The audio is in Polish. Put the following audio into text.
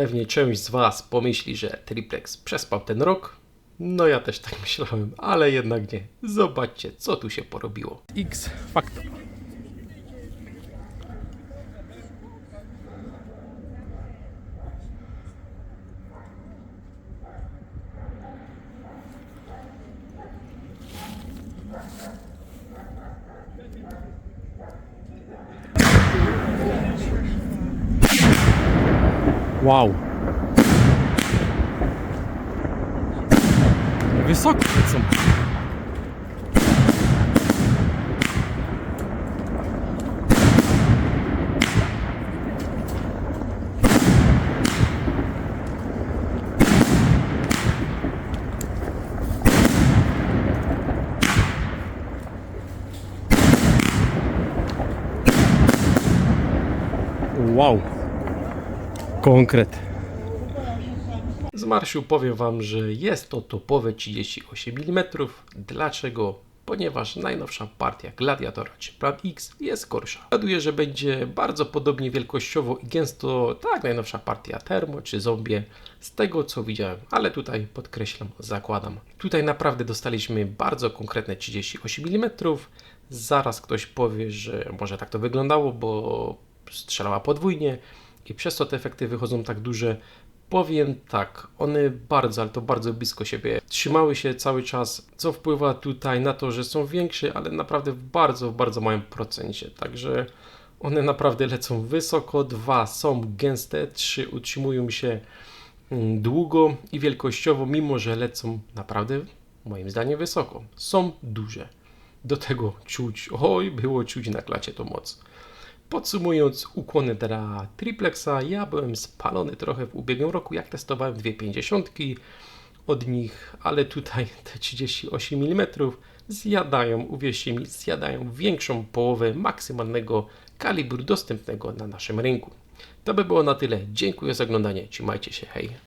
Pewnie część z Was pomyśli, że Triplex przespał ten rok. No ja też tak myślałem, ale jednak nie. Zobaczcie, co tu się porobiło. X Factor. Wow. Wysoko lecą. Wow. Konkret. Z marszu powiem Wam, że jest to topowe 38 mm. Dlaczego? Ponieważ najnowsza partia Gladiatora czy Plan X jest gorsza. Zgaduję, że będzie bardzo podobnie wielkościowo i gęsto tak najnowsza partia Thermo czy Zombie z tego co widziałem, ale tutaj podkreślam, zakładam. Tutaj naprawdę dostaliśmy bardzo konkretne 38 mm. Zaraz ktoś powie, że może tak to wyglądało, bo strzelała podwójnie i przez to te efekty wychodzą tak duże. Powiem tak, one bardzo, ale to bardzo blisko siebie trzymały się cały czas, co wpływa tutaj na to, że są większe, ale naprawdę w bardzo, bardzo małym procencie. Także one naprawdę lecą wysoko. Dwa są gęste, trzy utrzymują się mm, długo i wielkościowo, mimo że lecą naprawdę, moim zdaniem, wysoko. Są duże. Do tego czuć, oj, było czuć na klacie to moc. Podsumując, ukłony dla Triplexa, ja byłem spalony trochę w ubiegłym roku, jak testowałem dwie 50 od nich, ale tutaj te 38 mm zjadają, uwierzcie mi, zjadają większą połowę maksymalnego kalibru dostępnego na naszym rynku. To by było na tyle. Dziękuję za oglądanie. Trzymajcie się, hej.